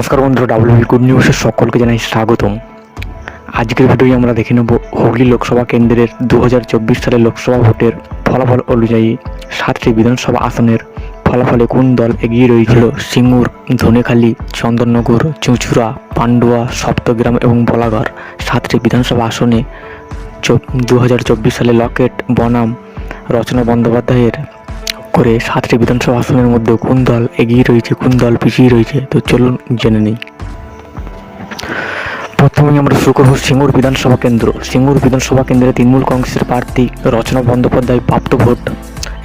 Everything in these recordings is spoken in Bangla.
নমস্কার বন্ধুরা ডাব্লিউ গুড নিউজের সকলকে জানাই স্বাগতম। আজকের ভিডিওয়ে আমরা দেখে নেব হুগলি লোকসভা কেন্দ্রের দু সালের লোকসভা ভোটের ফলাফল অনুযায়ী সাতটি বিধানসভা আসনের ফলাফলে কোন দল এগিয়ে রয়েছিল সিঙ্গুর, ধনেখালি, চন্দননগর, চুঁচুড়া, পান্ডুয়া, সপ্তগ্রাম এবং বলাগড়। সাতটি বিধানসভা আসনে দু হাজার চব্বিশ সালে লকেট, বনাম, রচনা বন্দ্যোপাধ্যায়ের করে সাতটি বিধানসভা আসনের মধ্যে কোন দল এগিয়ে রয়েছে, কোন দল পিছিয়ে রয়েছে, তো চলুন জেনে নিই। প্রথমেই আমরা শুরু করব সিঙ্গুর বিধানসভা কেন্দ্র। সিঙ্গুর বিধানসভা কেন্দ্রে তৃণমূল কংগ্রেসের প্রার্থী রচনা বন্দ্যোপাধ্যায় প্রাপ্ত ভোট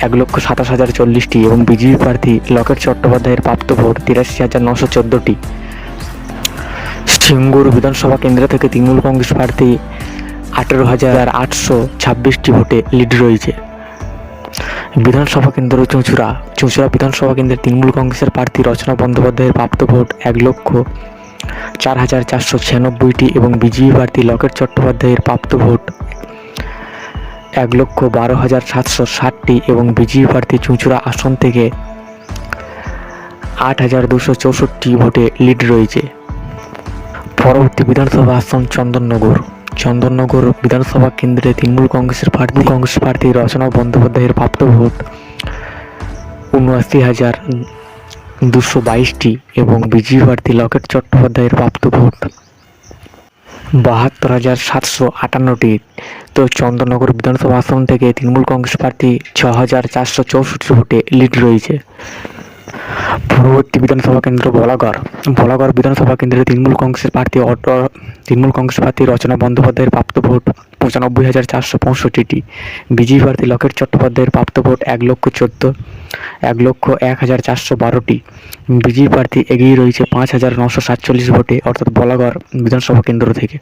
এক লক্ষ সাতাশ হাজার চল্লিশটি এবং বিজেপি প্রার্থী লকেট চট্টোপাধ্যায়ের প্রাপ্ত ভোট তিরাশি হাজার নশো চোদ্দোটি। সিঙ্গুর বিধানসভা কেন্দ্র থেকে তৃণমূল কংগ্রেস প্রার্থী আঠেরো হাজার আটশো ছাব্বিশটি ভোটে লিড রয়েছে। বিধানসভা কেন্দ্র চুঁচুড়া। চুঁচুড়া বিধানসভা কেন্দ্রের তৃণমূল কংগ্রেসের প্রার্থী রচনা বন্দ্যোপাধ্যায়ের প্রাপ্ত ভোট এক লক্ষ চার হাজার চারশো ছিয়ানব্বইটি এবং বিজেপি প্রার্থী লকেট চট্টোপাধ্যায়ের প্রাপ্ত ভোট এক লক্ষ বারো হাজার সাতশো ষাটটি এবং বিজেপি প্রার্থী চুঁচুড়া আসন থেকে আট হাজার দুশো চৌষট্টি ভোটে লিড রয়েছে। পরবর্তী বিধানসভা আসন চন্দননগর। চন্দননগর বিধানসভা কেন্দ্রে তৃণমূল কংগ্রেসের প্রার্থী কংগ্রেস প্রার্থী রচনা বন্দ্যোপাধ্যায়ের প্রাপ্ত ভোট উনআশি হাজার দুশো বাইশটি এবং বিজেপি প্রার্থী লকেট চট্টোপাধ্যায়ের প্রাপ্ত ভোট বাহাত্তর হাজার সাতশো আটান্নটি। তো চন্দননগর বিধানসভা আসন থেকে তৃণমূল কংগ্রেস প্রার্থী ছ হাজার চারশো চৌষট্টি ভোটে লিড রয়েছে। পূর্ববর্তী বিধানসভা কেন্দ্র বলাগড়। বলাগড় বিধানসভা কেন্দ্রে তৃণমূল কংগ্রেসের প্রার্থী অট, তৃণমূল কংগ্রেস প্রার্থী রচনা বন্দ্যোপাধ্যায়ের প্রাপ্ত ভোট পঁচানব্বই হাজার চারশো পঁয়ষট্টিটি। বিজেপি প্রার্থী লকেট চট্টোপাধ্যায়ের প্রাপ্ত ভোট এক লক্ষ চোদ্দ, এক লক্ষ এক হাজার চারশো বারোটি। বিজেপি প্রার্থী এগিয়ে রয়েছে পাঁচ হাজার নশো সাতচল্লিশ ভোটে, অর্থাৎ বলাগড় বিধানসভা কেন্দ্র থেকে।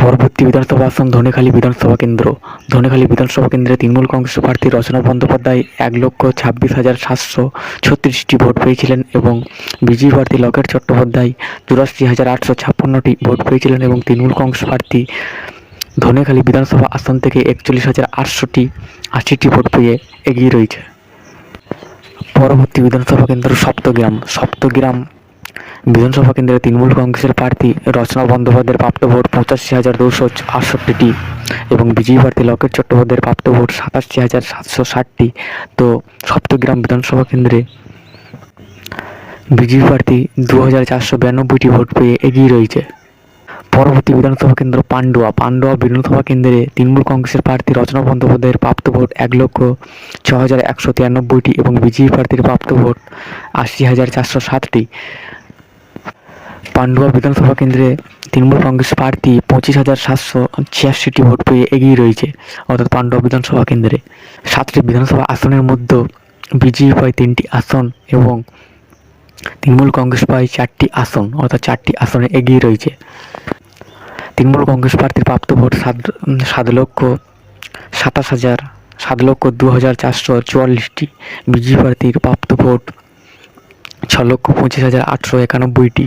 পরবর্তী বিধানসভা আসন ধনেখালী বিধানসভা কেন্দ্র। ধনেখালী বিধানসভা কেন্দ্রে তৃণমূল কংগ্রেস প্রার্থী রচনা বন্দ্যোপাধ্যায় এক লক্ষ ছাব্বিশ হাজার সাতশো ছত্রিশটি ভোট পেয়েছিলেন এবং বিজেপি প্রার্থী লকেট চট্টোপাধ্যায় চুরাশি হাজার আটশো ছাপ্পান্নটি ভোট পেয়েছিলেন এবং তৃণমূল কংগ্রেস প্রার্থী ধনেখালী বিধানসভা আসন থেকে একচল্লিশ হাজার আটশোটি আশিটি ভোট পেয়ে এগিয়ে রয়েছে। পরবর্তী বিধানসভা কেন্দ্র সপ্তগ্রাম। সপ্তগ্রাম বিধানসভা কেন্দ্রে তৃণমূল কংগ্রেসের প্রার্থী রচনা বন্দ্যোপাধ্যায়ের প্রাপ্ত ভোট পঁচাশি হাজার দুশো আটষট্টিটি এবং বিজেপি প্রার্থী লকেট চট্টোপাধ্যায়ের প্রাপ্ত ভোট সাতাশি হাজার সাতশো ষাটটি। তো সপ্তগ্রাম বিধানসভা কেন্দ্রে বিজেপি প্রার্থী দু হাজার চারশো বিরানব্বইটি ভোট পেয়ে এগিয়ে রয়েছে। পরবর্তী বিধানসভা কেন্দ্র পান্ডুয়া। পান্ডুয়া বিধানসভা কেন্দ্রে তৃণমূল কংগ্রেসের প্রার্থী রচনা বন্দ্যোপাধ্যায়ের প্রাপ্ত ভোট এক লক্ষ ছ হাজার একশো তিরানব্বইটি এবং বিজেপি প্রার্থীর প্রাপ্ত ভোট আশি হাজার চারশো সাতটি পান্ডুয়া বিধানসভা কেন্দ্রে তৃণমূল কংগ্রেস প্রার্থী পঁচিশ হাজার সাতশো ছিয়াশিটি ভোট পেয়ে এগিয়ে রয়েছে, অর্থাৎ পান্ডুয়া বিধানসভা কেন্দ্রে। সাতটি বিধানসভা আসনের মধ্যে বিজেপি পায় তিনটি আসন এবং তৃণমূল কংগ্রেস পায় চারটি আসন, অর্থাৎ চারটি আসনে এগিয়ে রয়েছে। তৃণমূল কংগ্রেস প্রার্থীর প্রাপ্ত ভোট সাত সাত লক্ষ সাতাশ হাজার, সাত লক্ষ দু হাজার চারশো চুয়াল্লিশটি। বিজেপি প্রার্থীর প্রাপ্ত ভোট ছ লক্ষ পঁচিশ হাজার আটশো একানব্বইটি।